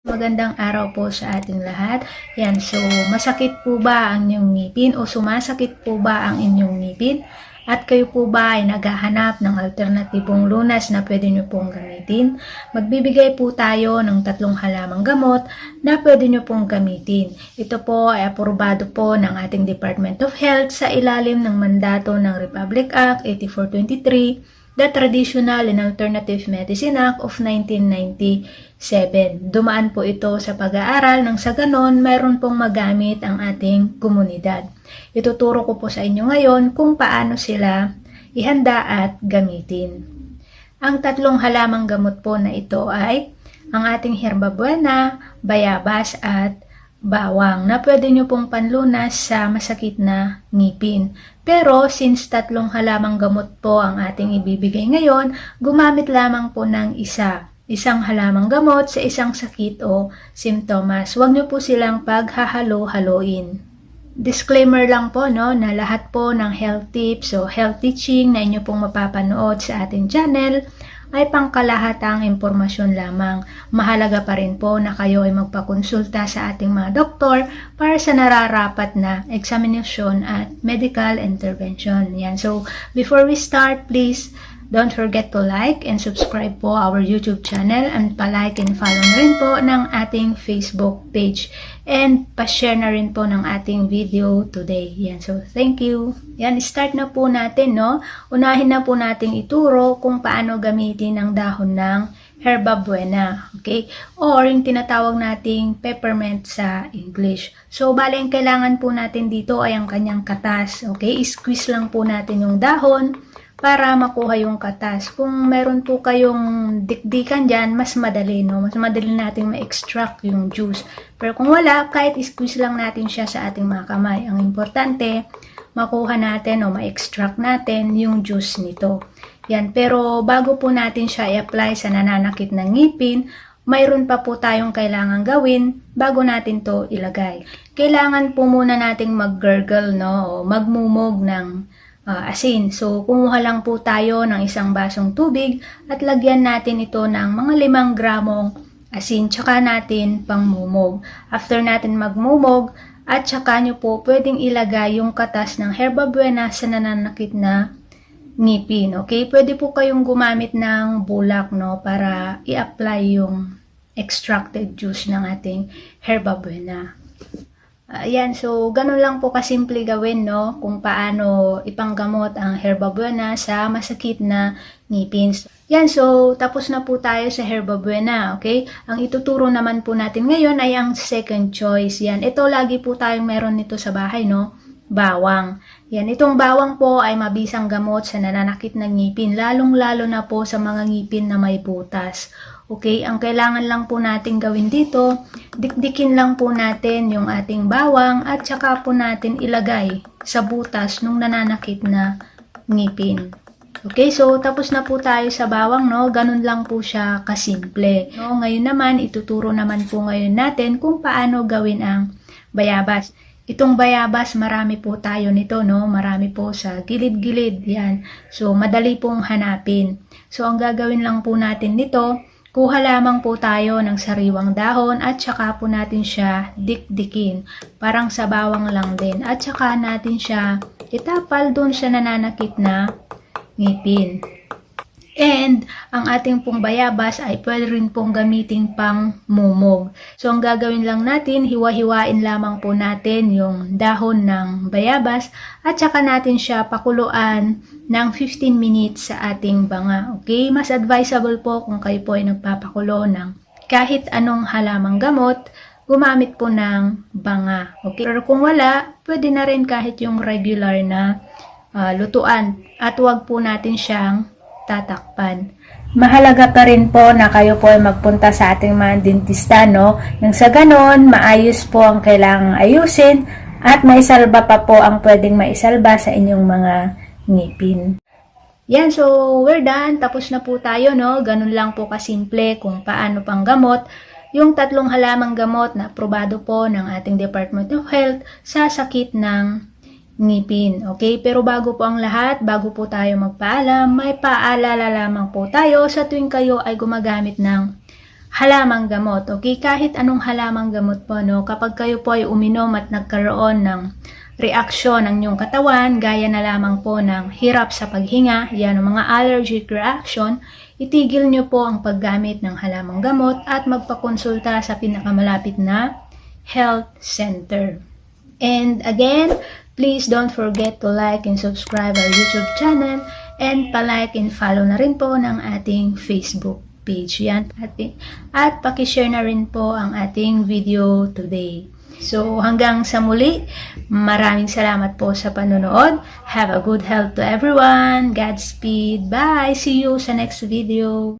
Magandang araw po sa ating lahat. Yan, so masakit po ba ang inyong ngipin o sumasakit po ba ang inyong ngipin? At kayo po ba ay naghahanap ng alternatibong lunas na pwede nyo pong gamitin? Magbibigay po tayo ng tatlong halamang gamot na pwede nyo pong gamitin. Ito po ay aprobado po ng ating Department of Health sa ilalim ng mandato ng Republic Act 8423 the Traditional and Alternative Medicine Act of 1997. Dumaan po ito sa pag-aaral nang sa ganon mayroon pong magamit ang ating komunidad. Ituturo ko po sa inyo ngayon kung paano sila ihanda at gamitin. Ang tatlong halamang gamot po na ito ay ang ating herbabuena, bayabas at bawang na pwede nyo pong panlunas sa masakit na ngipin. Pero since tatlong halamang gamot po ang ating ibibigay ngayon, gumamit lamang po ng isa. Isang halamang gamot sa isang sakit o simptomas. Huwag nyo po silang paghahalo-haloin. Disclaimer lang po no na lahat po ng health tips o health teaching na inyo pong mapapanood sa ating channel ay pangkalahatang impormasyon lamang. Mahalaga pa rin po na kayo ay magpakonsulta sa ating mga doktor para sa nararapat na examinasyon at medical intervention. Yan. So, before we start, please don't forget to like and subscribe po our YouTube channel and pa-like and follow na rin po ng ating Facebook page. And pa-share na rin po ng ating video today. Yan. So, thank you. Yan, start na po natin, no? Unahin na po nating ituro kung paano gamitin ang dahon ng herba buena, okay? Or yung tinatawag nating peppermint sa English. So, bale, ang kailangan po natin dito ay ang kanyang katas, okay? Squeeze lang po natin yung dahon para makuha yung katas. Kung meron po kayong dikdikan dyan, mas madali, no? Mas madali natin ma-extract yung juice. Pero kung wala, kahit squeeze lang natin siya sa ating mga kamay. Ang importante, makuha natin o ma-extract natin yung juice nito. Yan, pero bago po natin siya i-apply sa nananakit ng ngipin, mayroon pa po tayong kailangan gawin bago natin to ilagay. Kailangan po muna nating mag-gurgle, no? Magmumog ng uh, asin. So, kumuha lang po tayo ng isang basong tubig at lagyan natin ito ng mga limang gramong asin. Tsaka natin pangmumog. After natin magmumog, at tsaka nyo po pwedeng ilagay yung katas ng herba buena sa nananakit na ngipin. Okay? Pwede po kayong gumamit ng bulak no, para i-apply yung extracted juice ng ating herba buena. Ayan, so ganun lang po kasimple gawin, no? Kung paano ipanggamot ang herba buena sa masakit na ngipin. Yan, so tapos na po tayo sa herba buena, okay? Ang ituturo naman po natin ngayon ay ang second choice. Yan, ito lagi po tayong meron nito sa bahay, no? Bawang. Yan, itong bawang po ay mabisang gamot sa nananakit ng ngipin, lalong-lalo na po sa mga ngipin na may butas. Okay, ang kailangan lang po natin gawin dito, dikdikin lang po natin yung ating bawang at saka po natin ilagay sa butas nung nananakit na ngipin. Okay, so tapos na po tayo sa bawang, no? Ganun lang po siya kasimple. No? Ngayon naman, ituturo naman po ngayon natin kung paano gawin ang bayabas. Itong bayabas, marami po tayo nito, no? Marami po sa gilid-gilid, yan. So, madali pong hanapin. So, ang gagawin lang po natin nito, Kuha lamang po tayo ng sariwang dahon at saka po natin siya dikdikin. Parang sa bawang lang din. At saka natin siya itapal doon sa nananakit na ngipin. And ang ating pong bayabas ay pwede rin pong gamitin pang mumog. So ang gagawin lang natin, hiwa-hiwain lamang po natin yung dahon ng bayabas at saka natin siya pakuluan ng 15 minutes sa ating banga. Okay? Mas advisable po kung kayo po ay nagpapakulo ng kahit anong halamang gamot, gumamit po ng banga. Okay? Pero kung wala, pwede na rin kahit yung regular na uh, lutuan. At huwag po natin siyang tatakpan. Mahalaga pa rin po na kayo po ay magpunta sa ating mga dentista, no? Nang sa ganon, maayos po ang kailangang ayusin at may salba pa po ang pwedeng maisalba sa inyong mga ngipin. Yan, so we're done. Tapos na po tayo, no? Ganun lang po kasimple kung paano pang gamot. Yung tatlong halamang gamot na aprobado po ng ating Department of Health sa sakit ng ngipin. Okay? Pero bago po ang lahat, bago po tayo magpaalam, may paalala lamang po tayo sa tuwing kayo ay gumagamit ng halamang gamot. Okay, kahit anong halamang gamot po, no, kapag kayo po ay uminom at nagkaroon ng reaksyon ng inyong katawan, gaya na lamang po ng hirap sa paghinga, yan ang mga allergic reaction, itigil nyo po ang paggamit ng halamang gamot at magpakonsulta sa pinakamalapit na health center. And again, please don't forget to like and subscribe our YouTube channel and palike and follow na rin po ng ating Facebook page. Yan. At, at pakishare na rin po ang ating video today. So hanggang sa muli, maraming salamat po sa panonood. Have a good health to everyone. Godspeed. Bye. See you sa next video.